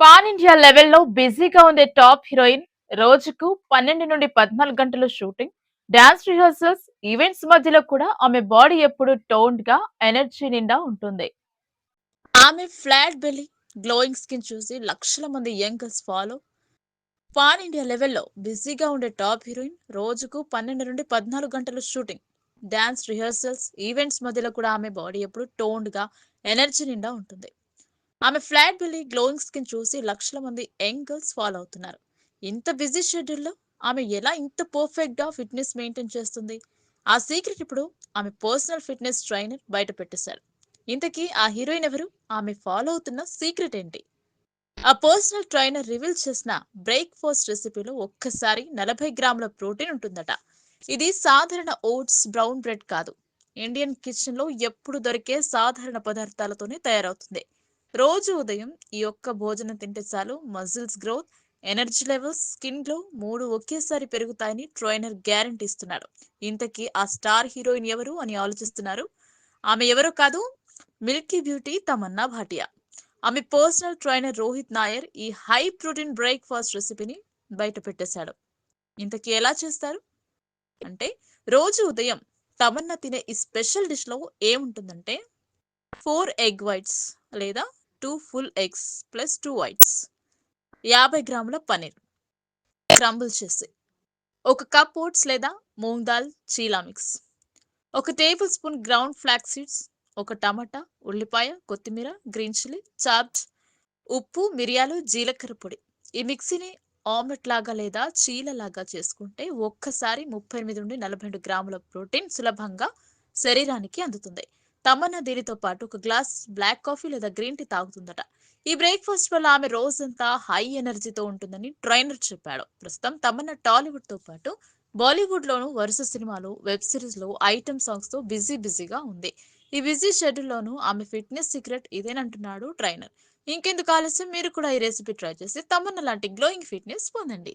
Pan India లెవెల్లో బిజీగా ఉండే టాప్ హీరోయిన్ రోజుకు పన్నెండు నుండి పద్నాలుగు గంటలు షూటింగ్ డాన్స్ రిహర్సల్స్ ఈవెంట్స్ మధ్యలో కూడా ఆమె బాడీ ఎప్పుడు టోన్డ్గా ఎనర్జీ నిండా ఉంటుంది. ఆమె ఫ్లాట్ బెల్లి గ్లోయింగ్ స్కిన్ చూసి లక్షల మంది యంగర్స్ ఫాలో. పాన్ ఇండియా లెవెల్లో బిజీగా ఉండే టాప్ హీరోయిన్ రోజుకు పన్నెండు నుండి పద్నాలుగు గంటలు షూటింగ్ డాన్స్ రిహర్సల్స్ ఈవెంట్స్ మధ్యలో కూడా ఆమె బాడీ ఎప్పుడు టోన్డ్గా ఎనర్జీ నిండా ఉంటుంది. ఆమె ఫ్లాట్ వెళ్ళి గ్లోయింగ్ స్కిన్ చూసి లక్షల మంది యంగ్ గర్ల్స్ ఫాలో అవుతున్నారు. ఇంత బిజీ షెడ్యూల్లో ఆమె ఎలా ఇంత పర్ఫెక్ట్గా ఫిట్నెస్ మెయింటైన్ చేస్తుంది? ఆ సీక్రెట్ ఇప్పుడు ఆమె పర్సనల్ ఫిట్నెస్ ట్రైనర్ బయట పెట్టేశారు. ఇంతకీ ఆ హీరోయిన్ ఎవరు? ఆమె ఫాలో అవుతున్న సీక్రెట్ ఏంటి? ఆ పర్సనల్ ట్రైనర్ రివీల్ చేసిన బ్రేక్ఫాస్ట్ రెసిపీలో ఒక్కసారి నలభై గ్రాముల ప్రోటీన్ ఉంటుందట. ఇది సాధారణ ఓట్స్ బ్రౌన్ బ్రెడ్ కాదు. ఇండియన్ కిచెన్లో ఎప్పుడు దొరికే సాధారణ పదార్థాలతోనే తయారవుతుంది. రోజు ఉదయం ఈ ఒక్క భోజనం తింటే చాలు. Muscles growth energy levels skin glow మూడు ఒకేసారి పెరుగుతాయని ట్రైనర్ గ్యారంటీ ఇస్తున్నాడు. ఇంతకీ ఆ స్టార్ హీరోయిన్ ఎవరు అని ఆలోచిస్తున్నారు. ఆమె ఎవరో కాదు మిల్కీ బ్యూటీ తమన్నా భాటియా. ఆమె పర్సనల్ ట్రైనర్ రోహిత్ నాయర్ ఈ హై ప్రోటీన్ బ్రేక్ఫాస్ట్ రెసిపీని బయట పెట్టేశాడు. ఇంతకీ ఎలా చేస్తారు? అంటే రోజు ఉదయం తమన్నా తినే ఈ స్పెషల్ డిష్లో ఏముంటుందంటే ఫోర్ ఎగ్ వైట్స్ లేదా two full eggs plus two whites. యాభై గ్రాముల పన్నీర్. క్రంబుల్ చేసి. ఒక కప్ ఓట్స్ లేదా మూంగ్ దాల్ చీలా మిక్స్. ఒక tablespoon ground flax seeds ఒక టమాటా ఉల్లిపాయ కొత్తిమీర గ్రీన్ చిల్లీ చాప్డ్ ఉప్పు మిరియాలు జీలకర్ర పొడి. ఈ మిక్సీని ఆమ్లెట్ లాగా లేదా చీల లాగా చేసుకుంటే ఒక్కసారి ముప్పై ఎనిమిది నుండి నలభై రెండు గ్రాముల ప్రోటీన్ సులభంగా శరీరానికి అందుతుంది. తమన్నా దీనితో పాటు ఒక గ్లాస్ బ్లాక్ కాఫీ లేదా గ్రీన్ టీ తాగుతుందట. ఈ బ్రేక్ఫాస్ట్ వల్ల ఆమె రోజంతా హై ఎనర్జీతో ఉంటుందని ట్రైనర్ చెప్పాడు. ప్రస్తుతం తమన్నా టాలీవుడ్తో పాటు బాలీవుడ్ లోను వరుస సినిమాలు వెబ్ సిరీస్లో ఐటమ్ సాంగ్స్తో బిజీ బిజీగా ఉంది. ఈ బిజీ షెడ్యూల్ లోను ఆమె ఫిట్నెస్ సీక్రెట్ ఇదేనంటున్నాడు ట్రైనర్. ఇంకెందుకు ఆలస్యం? మీరు కూడా ఈ రెసిపీ ట్రై చేసి తమన్నా లాంటి గ్లోయింగ్ ఫిట్నెస్ పొందండి.